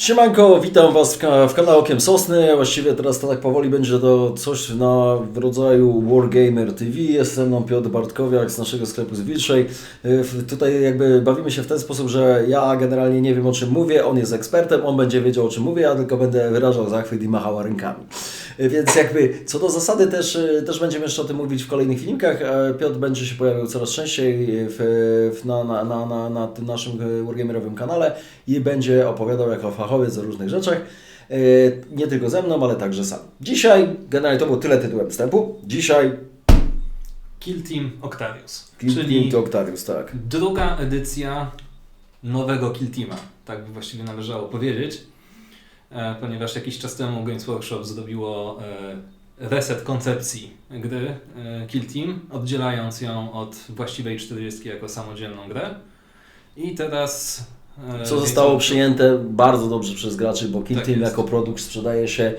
Siemanko, witam Was w, ka- Okiem Sosny. Właściwie teraz to tak powoli będzie to coś na w rodzaju Wargamer TV. Jest ze mną Piotr Bartkowiak z naszego sklepu z Wilczej. Y, Tutaj jakby bawimy się w ten sposób, że ja generalnie nie wiem o czym mówię, on jest ekspertem, on będzie wiedział o czym mówię, ja tylko będę wyrażał zachwyt i machał rękami. Więc jakby co do zasady też, y, też będziemy jeszcze o tym mówić w kolejnych filmikach. E, Piotr będzie się pojawiał coraz częściej w, w, na, na, na, na, na tym naszym e, Wargamerowym kanale i będzie opowiadał jako fachowiec o różnych rzeczach. E, Nie tylko ze mną, ale także sam. Dzisiaj, generalnie to było tyle tytułem wstępu. Dzisiaj Kill Team Octarius, Clint czyli to Octarius, tak. druga edycja nowego Kill Teama, tak by właściwie należało powiedzieć, e, ponieważ jakiś czas temu Games Workshop zrobiło e, reset koncepcji gry e, Kill Team, oddzielając ją od właściwej 40 jako samodzielną grę. I teraz... e, Co zostało przyjęte bardzo dobrze przez graczy, bo Kill Tak Team jest. jako produkt sprzedaje się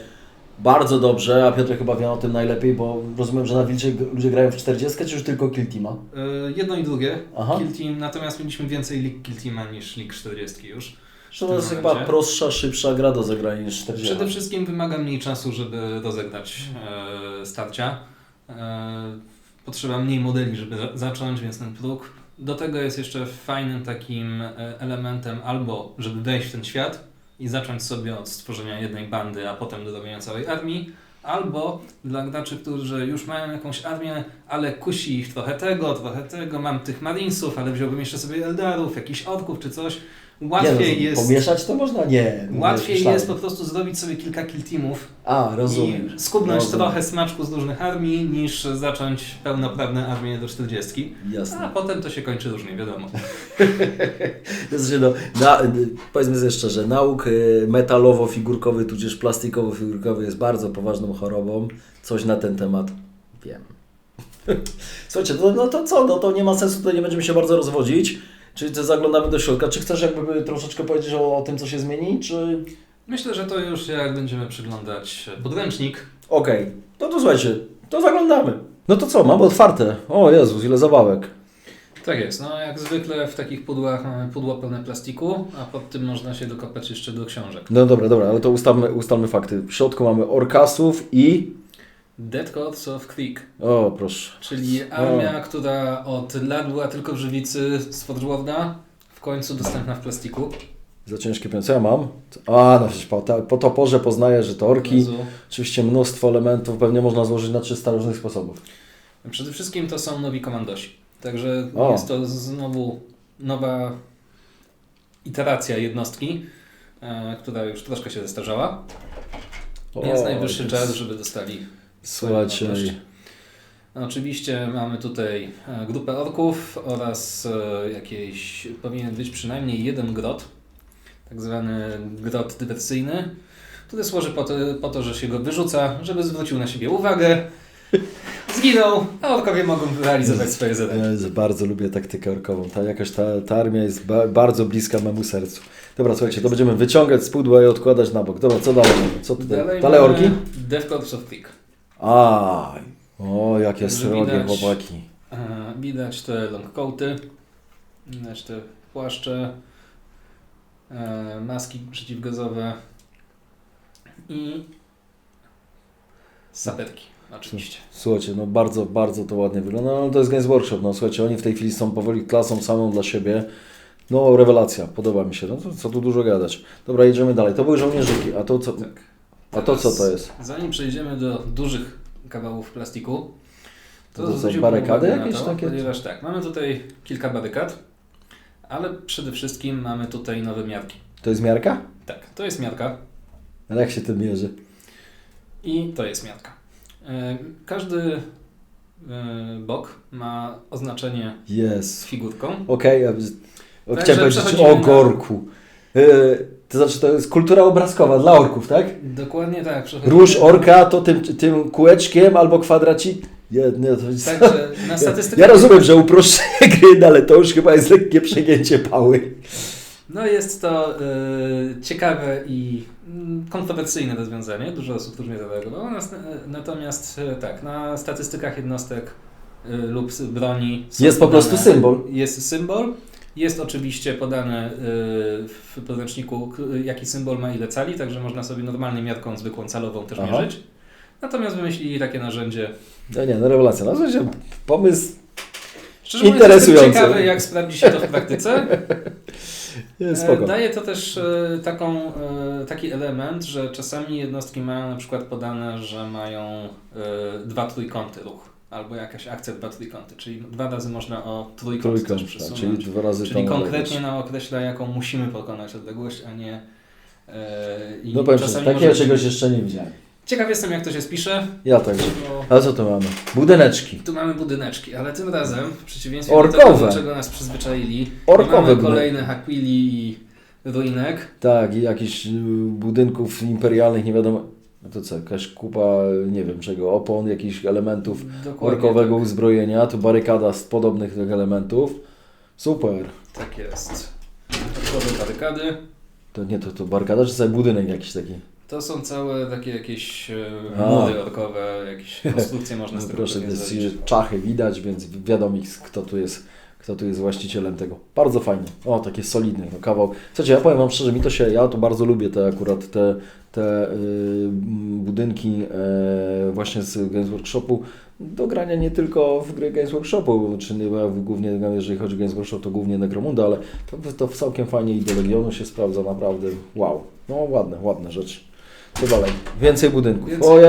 bardzo dobrze, a Piotr chyba wie o tym najlepiej, bo rozumiem, że na Wilczej ludzie grają w 40 czy już tylko Kill Teama? E, Jedno i drugie, Aha. Kill Team, natomiast mieliśmy więcej lig Kill Teama niż lig 40 już. Że to jest chyba prostsza, szybsza gra do zagrania niż 40. Przede wszystkim wymaga mniej czasu, żeby rozegrać e, starcia. E, potrzeba mniej modeli, żeby za- zacząć, więc ten próg. Do tego jest jeszcze fajnym takim e, elementem albo, żeby wejść w ten świat i zacząć sobie od stworzenia jednej bandy, a potem do robienia całej armii, albo dla graczy, którzy już mają jakąś armię, ale kusi ich trochę tego, trochę tego, mam tych marinesów, ale wziąłbym jeszcze sobie eldarów, jakichś orków czy coś. Łatwiej nie, no, jest... Pomieszać to można? Nie. no, Łatwiej jest po prostu zrobić sobie kilka kill teamów A, rozumiem. i skubnąć Rozumiem. trochę smaczku z różnych armii, niż zacząć pełnoprawne armie do 40. A Jasne. potem to się kończy różnie, wiadomo. Znaczy, no, na, powiedzmy sobie szczerze, nauk y, metalowo-figurkowy, tudzież plastikowo-figurkowy jest bardzo poważną chorobą. Coś na ten temat wiem. Słuchajcie, no, no to co? No to nie ma sensu, tutaj nie będziemy się bardzo rozwodzić. Czyli to zaglądamy do środka. Czy chcesz jakby troszeczkę powiedzieć o, o tym, co się zmieni, czy... Myślę, że to już jak będziemy przyglądać podręcznik. Okej, no to słuchajcie, to zaglądamy. No to co, mamy otwarte. O Jezus, ile zabawek. Tak jest, no jak zwykle w takich pudłach mamy pudło pełne plastiku, a pod tym można się dokopać jeszcze do książek. No dobra, dobra, ale to ustalmy, ustalmy fakty. W środku mamy orkasów i... Dead Gods of Creek, O, proszę. czyli armia, która od lat była tylko w żywicy Forgeworlda, w końcu dostępna w plastiku. Za ciężkie pieniądze. Ja mam? A, no przecież po, ta- po toporze poznaję, że to orki. Jezu. Oczywiście mnóstwo elementów pewnie można złożyć na 300 różnych sposobów. Przede wszystkim to są nowi komandosi. Także O. jest to znowu nowa iteracja jednostki, e, która już troszkę się zestarzała. Więc O, najwyższy więc- czas, żeby dostali Słuchajcie. No, Oczywiście mamy tutaj e, grupę orków oraz e, jakieś, powinien być przynajmniej jeden grot, tak zwany grot dywersyjny, który służy po to, po to, że się go wyrzuca, żeby zwrócił na siebie uwagę, zginął, a orkowie mogą realizować swoje zadania. ja bardzo lubię taktykę orkową. Ta, jakaś ta, ta armia jest ba bardzo bliska memu sercu. Dobra, słuchajcie, to będziemy wyciągać z pudła i odkładać na bok. Dobra, co dalej? Co tutaj? Dalej, mamy orki? Death Corps of Creek. Aj, o, jakie Także srogie widać- chłopaki. E, Widać te longcoaty, widać te płaszcze, e, maski przeciwgazowe i saperki oczywiście. Słuchajcie, no bardzo, bardzo to ładnie wygląda. No to jest Games Workshop, no słuchajcie, oni w tej chwili są powoli klasą samą dla siebie. No rewelacja, podoba mi się, no to, co tu dużo gadać. Dobra, jedziemy dalej. To były żołnierzyki, a to co, Tak. A to, co to jest? Zanim przejdziemy do dużych kawałów plastiku, to, To są barykady jakieś to, takie? Ponieważ tak, mamy tutaj kilka barykad, ale przede wszystkim mamy tutaj nowe miarki. To jest miarka? Tak, to jest miarka, Ale jak się tym mierzy? I to jest miarka. E, Każdy e, bok ma oznaczenie z Jest. figurką. Okej, ja o, Także chciałem powiedzieć o gorku. Yy, to znaczy, to jest kultura obrazkowa dla orków, tak? Dokładnie tak. Róż orka to tym, tym kółeczkiem albo kwadracik. Nie, nie, to jest... Także na Ja, statystykach. ja rozumiem, że uproszczenie gry, no ale to już chyba jest lekkie przegięcie pały. No jest to e, ciekawe i mm, kontrowersyjne rozwiązanie. Dużo osób różnie zareagowało. E, Natomiast e, tak, na statystykach jednostek e, lub broni Jest po prostu symbol. Jest symbol Jest oczywiście podane y, w podręczniku, jaki symbol ma ile cali, także można sobie normalnie miarką zwykłą calową też Aha. mierzyć. Natomiast wymyślili takie narzędzie. No nie, no rewelacja. No, sensie pomysł Szczerze mówiąc, jestem ciekawy, jak sprawdzi się to w praktyce. E, spoko. Daje to też e, taką, e, taki element, że czasami jednostki mają na przykład podane, że mają dwa trójkąty ruch. Albo jakaś akcja dwa trójkąty, czyli dwa razy można o trójkąt, też Trójkąt, tak, przesunąć. czyli dwa razy Czyli konkretnie nam określa, jaką musimy pokonać odległość, a nie. I No powiem czasami takiego może- czegoś jeszcze nie widziałem. Ciekaw jestem, jak to się spisze. Ja także. Bo A co tu mamy? Budyneczki. tu mamy budyneczki, ale tym razem, w przeciwieństwie Orkowe. do tego, do czego nas przyzwyczaili, Orkowe mamy budynki. kolejnych akwili i ruinek. Tak, i jakichś budynków imperialnych, nie wiadomo. No to co, jakaś kupa, nie wiem czego, opon, jakichś elementów Dokładnie orkowego tak. uzbrojenia, tu barykada z podobnych tych elementów. Super. Tak jest. Orkowe barykady. To nie, to, to barykada, czy sobie budynek jakiś taki? To są całe takie jakieś e, A. mury orkowe, jakieś konstrukcje można No z tego proszę, jest czachy widać, więc wiadomo kto tu jest, kto tu jest właścicielem tego. Bardzo fajnie. O, takie solidne, no kawał. Słuchajcie, ja powiem Wam szczerze, mi to się, ja to bardzo lubię te akurat te, te y, budynki e, właśnie z Games Workshopu do grania nie tylko w gry Games Workshopu, czy nie, głównie, jeżeli chodzi o Games Workshop, to głównie Necromunda, ale to, to całkiem fajnie i do Legionu się sprawdza, naprawdę wow. No ładne, ładne rzeczy. Co dalej? Więcej budynków. Więcej o.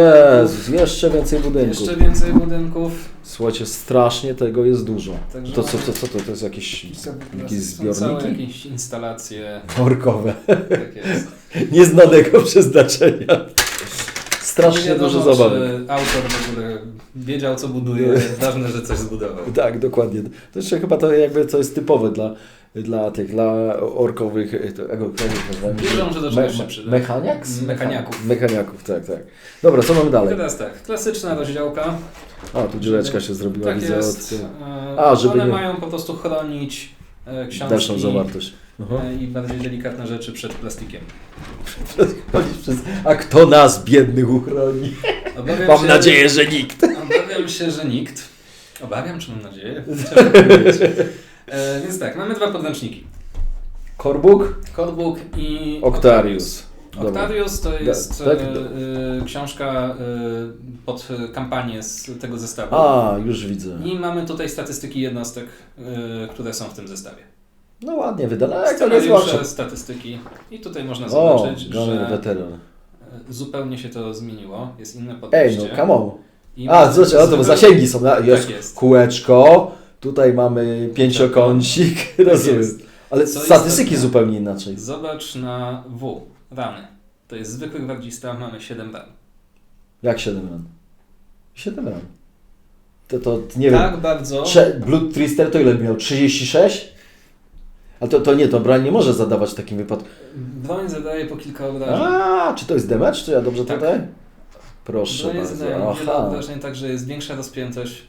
Jezus, jeszcze więcej budynków. Jeszcze więcej budynków. Słuchajcie, strasznie tego jest dużo. Także To co, to, co to? To jest jakieś, jakieś Są całe zbiorniki jakieś instalacje. orkowe. Tak jest. Nieznanego przeznaczenia. Strasznie wiadomo, dużo zabawek. czy autor w ogóle wiedział, co buduje. Ważne, że coś zbudował. Tak, dokładnie. To jeszcze chyba to jakby to jest typowe dla, dla tych, dla orkowych, to, nazywamy? Wierzą, że do czegoś się przyda. Mechaniaks? Mechaniaków. Mechaniaków, tak, tak. Dobra, co mamy dalej? Teraz tak, klasyczna rozdziałka. A, tu dziureczka się zrobiła, Tak widzę jest. od... E, A, żeby One nie- mają po prostu chronić e, książki Dalszą zawartość. Aha. e, i bardziej delikatne rzeczy przed plastikiem. A kto nas, biednych, uchroni? Obawiam Mam się, nadzieję, że nikt. Obawiam się, że nikt. Obawiam, czy mam nadzieję? Powiedzieć. E, więc tak, mamy dwa podręczniki. Korbuk? Codebook i Octarius. Octarius to jest tak? e, e, książka e, pod kampanię z tego zestawu. A, już widzę. I mamy tutaj statystyki jednostek, e, które są w tym zestawie. No ładnie wydane, ale jak to nie statystyki. I tutaj można O, zobaczyć, Gunner że weteran. zupełnie się to zmieniło. Jest inne Ej, podejście. no come on. I A, o to bo zupełnie- zasięgi są. na- Jest Tak jest. kółeczko, tutaj mamy pięciokącik, rozumiem. jest. Ale Co statystyki istotne. zupełnie inaczej. Zobacz na W. Rany. To jest zwykły gwardzista, mamy 7 ran. Jak 7 ran? 7 ran. To, to nie tak wiem. bardzo. Trze- Blood Trister to ile miał? 36? Ale to, to nie, to broń nie może zadawać w takim wypadku. Broń zadaje po kilka obrażeń. A, czy to jest damage? Czy ja dobrze Tak. tutaj? Proszę Broń bardzo. zadaje wiele obrażeń, także jest większa rozpiętość.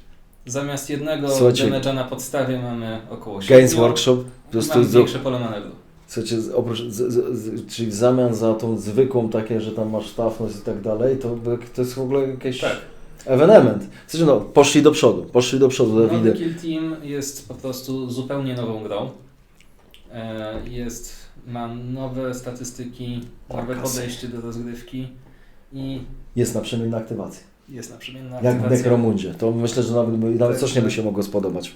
Zamiast jednego Słuchajcie, damage'a na podstawie mamy około 7. Games Workshop po prostu Mam z, większe pole manewru. Słuchajcie, oprócz, z, z, z, czyli w zamian za tą zwykłą takie, że tam masz sztafność i tak dalej, to, to jest w ogóle jakiś Tak. ewenement. No, poszli do przodu, poszli do przodu, Nowy Dawidy. Kill Team jest po prostu zupełnie nową grą. E, Jest, ma nowe statystyki, nowe podejście do rozgrywki i Jest na przemienną aktywację. Jest naprzemienna Jak w aktywacja. Necromundzie. To myślę, że nawet, nawet Tak, coś nie by tak. się mogło spodobać.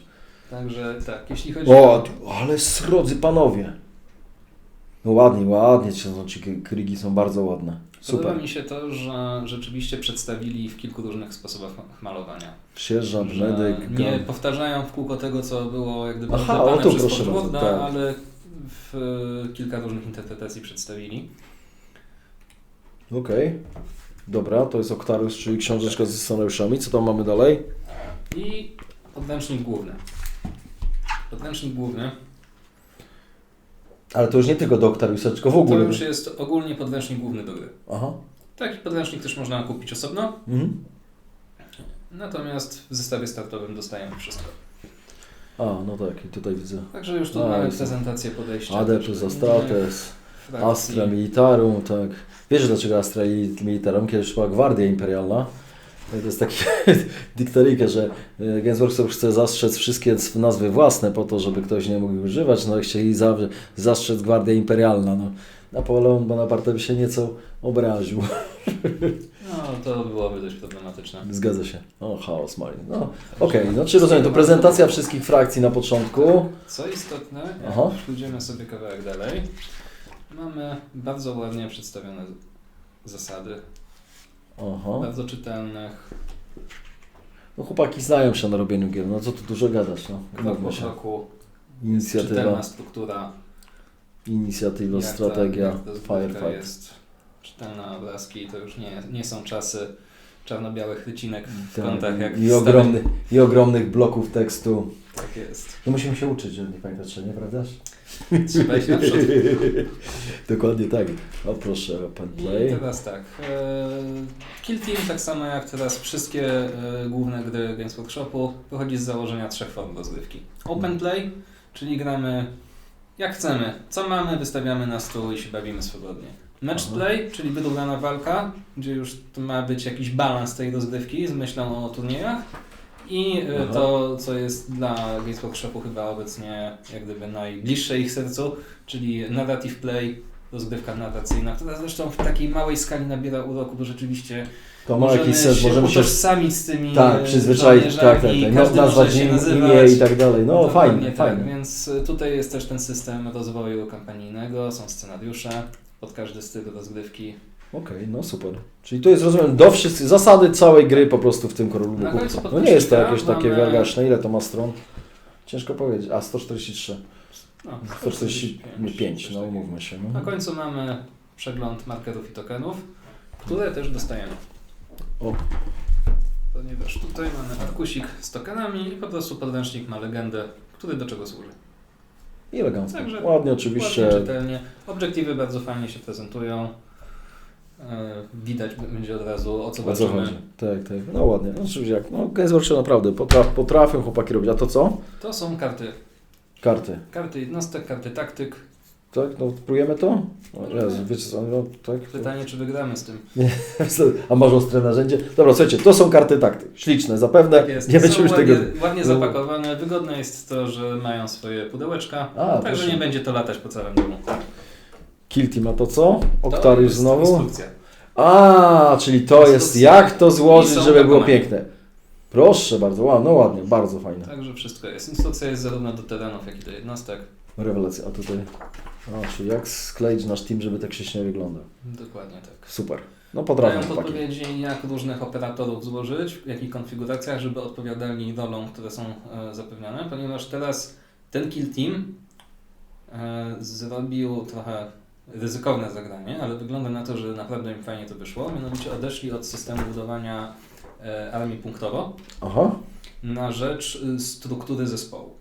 Także tak, jeśli chodzi O, ale srodzy panowie. No ładnie, ładnie ci są ci krygi są bardzo ładne. Super. Podoba mi się to, że rzeczywiście przedstawili w kilku różnych sposobach malowania. Sierżant, Że medyk, nie gun. powtarzają w kółko tego, co było jak gdyby Aha, o tu przez proszę bardzo, tak. ale w kilka różnych interpretacji przedstawili. Okej. Dobra, to jest Octarius, czyli książeczka ze scenariuszami. Co tam mamy dalej? I podręcznik główny. Podręcznik główny Ale to już nie tylko do Octariusa, tylko w to ogóle. już jest ogólnie podręcznik główny do gry. Aha. Taki podręcznik też można kupić osobno, Mhm. natomiast w zestawie startowym dostajemy wszystko. A, no tak, i tutaj widzę. Także już tu A, mamy jest. prezentację podejścia. Adeptus też Astra Militarum, tak. Wiesz dlaczego Astra Militarum? Kiedyś była Gwardia Imperialna To jest taki dyktorykę, że e, Games Workshop chce zastrzec wszystkie nazwy własne po to, żeby ktoś nie mógł używać. No i chcieli za, zastrzec Gwardia Imperialna. No. Napoleon Bonaparte by się nieco obraził. No, to byłoby dość problematyczne. Zgadza się. O, chaos Marin. No, okej, no czy rozumiem, to prezentacja wszystkich frakcji na początku. Co istotne, jak Aha. pójdziemy sobie kawałek dalej, mamy bardzo ładnie przedstawione zasady, Aha. bardzo czytelnych, No chłopaki znają się na robieniu gier, no co tu dużo gadać, no. krok po kroku, Inicjatywa, czytelna struktura, inicjatywa, jak strategia, jak firefight. jest. Czytelna obrazki, to już nie, nie są czasy czarno-białych rycinek w Tak, kątach jak I, ogromny, I ogromnych bloków tekstu. Tak jest. No musimy się uczyć, że nie pamiętać, czy nie prawdaż? Trzeba iść naprzód. Dokładnie tak. O proszę, open I play. teraz tak. E, Kill Team, tak samo jak teraz wszystkie e, główne gry Games Workshopu, wychodzi z założenia trzech form rozgrywki. Open Play, czyli gramy jak chcemy. Co mamy, wystawiamy na stół i się bawimy swobodnie. Match Aha. Play, czyli wyrównana walka, gdzie już ma być jakiś balans tej rozgrywki z myślą o turniejach. I e, Aha. to, co jest dla Games Workshopu chyba obecnie jak gdyby najbliższe ich sercu, czyli Narrative Play, rozgrywka narracyjna, która zresztą w takiej małej skali nabiera uroku, bo rzeczywiście To ma jakiś sens, możemy się utożsamić z tymi tak, e, przyzwyczaić, tak, tak, tak. Każdy nazwać się nazywać. imię i tak dalej. No Dokładnie fajnie, tak, fajnie. Więc e, tutaj jest też ten system rozwoju kampanijnego, są scenariusze pod każdy styl rozgrywki. Okej, no super. Czyli to jest, rozumiem, do wszystkich, zasady całej gry po prostu w tym Na końcu No nie jest to jakieś takie mamy-. Ile to ma stron? Ciężko powiedzieć. A, 143. No, 145, coś no umówmy się. Na No. końcu mamy przegląd markerów i tokenów, które też dostajemy. O. Ponieważ tutaj mamy arkusik z tokenami i po prostu podręcznik ma legendę, który do czego służy. I elegancko. Także Ładnie oczywiście. Ładnie, czytelnie. Obiektywy bardzo fajnie się prezentują. E, Widać będzie od razu o co chodzi? Tak, tak. No ładnie. No oczywiście jak, no Games Workshop naprawdę potraf, potrafią chłopaki robić. A to co? To są karty. Karty. Karty jednostek, karty taktyk. Tak? No próbujemy to? Jezu, wiecie co? No, tak? Pytanie, czy wygramy z tym. A masz ostre narzędzie? Dobra, słuchajcie, to są karty takty. Śliczne, zapewne. Tak jest. Nie będziemy już ładnie, tego... ładnie no. zapakowane. Wygodne jest to, że mają swoje pudełeczka. A, także proszę. nie będzie to latać po całym domu. Kill Team, a to co? Jest znowu? Instrukcja. A, czyli to jest Instrukcja. jak to złożyć, żeby było piękne. Proszę bardzo, wow, no ładnie, bardzo fajne. Także wszystko jest. Instrukcja jest zarówno do terenów, jak i do jednostek. Rewelacja, a tutaj... A, czyli jak skleić nasz team, żeby tak ślicznie wyglądał. Dokładnie tak. Super. No Dają chłopaki. podpowiedzi, jak różnych operatorów złożyć, w jakich konfiguracjach, żeby odpowiadali rolom, które są e, zapewnione, ponieważ teraz ten kill team e, zrobił trochę ryzykowne zagranie, ale wygląda na to, że naprawdę im fajnie to wyszło. Mianowicie odeszli od systemu budowania e, armii punktowo Aha, na rzecz y, struktury zespołu.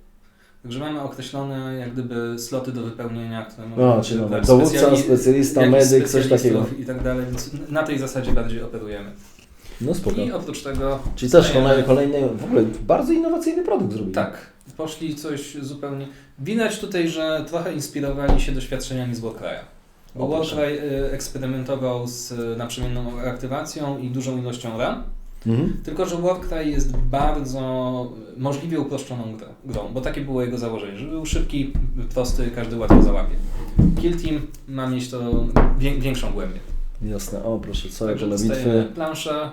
Także mamy określone jak gdyby sloty do wypełnienia, które a, mogą czyli no, dowódca, specjali- specjalista, medyk, coś takiego. i tak dalej, więc na tej zasadzie bardziej operujemy. No spoko. I oprócz tego. Czyli też kolejny, kolejny, w ogóle bardzo innowacyjny produkt zrobili. Tak, poszli coś zupełnie. Widać tutaj, że trochę inspirowali się doświadczeniami z Warcry'a. Bo. Warcry y, eksperymentował z y, naprzemienną aktywacją i dużą ilością ran, Mhm. tylko że Warcry jest bardzo możliwie uproszczoną grą, bo takie było jego założenie, żeby był szybki, prosty, każdy łatwo załapie. Kill Team ma mieć to wię- większą głębię. Jasne, o proszę, całe pole bitwy plansze,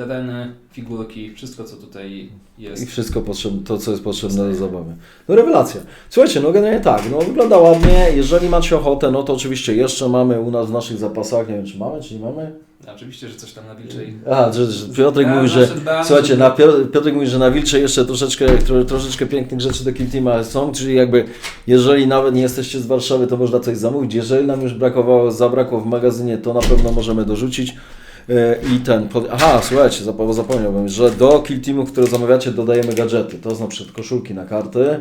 tereny, figurki, wszystko co tutaj jest. i wszystko potrzebne, to, co jest potrzebne do zabawy. No rewelacja. Słuchajcie, no generalnie tak, no wygląda ładnie, jeżeli macie ochotę, no to oczywiście jeszcze mamy u nas w naszych zapasach, nie wiem czy mamy, czy nie mamy? Oczywiście, że coś tam na wilczej. A, że, że Piotrek mówi, że Słuchajcie, na Piotr, Piotrek mówi, że na Wilcze jeszcze troszeczkę, tro, troszeczkę pięknych rzeczy do Kill Teama są, czyli jakby jeżeli nawet nie jesteście z Warszawy, to można coś zamówić. Jeżeli nam już brakowało, zabrakło w magazynie, to na pewno możemy dorzucić. E, I ten, pod... aha, słuchajcie, zap- zapomniałbym, że do Kill Teamów, które zamawiacie, dodajemy gadżety. To przykład koszulki na karty.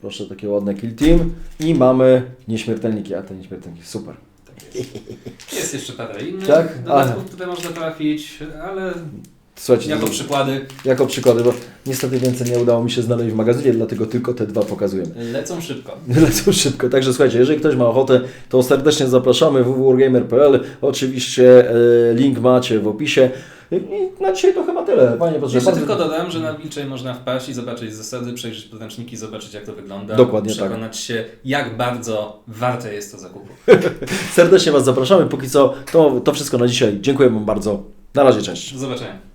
Proszę, takie ładne Kill Team. I mamy nieśmiertelniki, a te nieśmiertelniki, super. Tak jest. jeszcze parę innych Tak? dodatków, które można trafić, ale Słuchajcie, jako przykłady jako przykłady, bo niestety więcej nie udało mi się znaleźć w magazynie, dlatego tylko te dwa pokazujemy. lecą szybko. Lecą szybko. Także słuchajcie, jeżeli ktoś ma ochotę, to serdecznie zapraszamy www.wargamer.pl. Oczywiście e, link macie w opisie. I na dzisiaj to chyba tyle. Panie Piotrze, Jeszcze bardzo- tylko dodam, że na Wilczej można wpaść i zobaczyć zasady, przejrzeć podręczniki, zobaczyć jak to wygląda. Dokładnie tak. Przekonać się, jak bardzo warte jest to zakupu. Serdecznie Was zapraszamy. Póki co to, to wszystko na dzisiaj. Dziękuję Wam bardzo. Na razie, cześć. Do zobaczenia.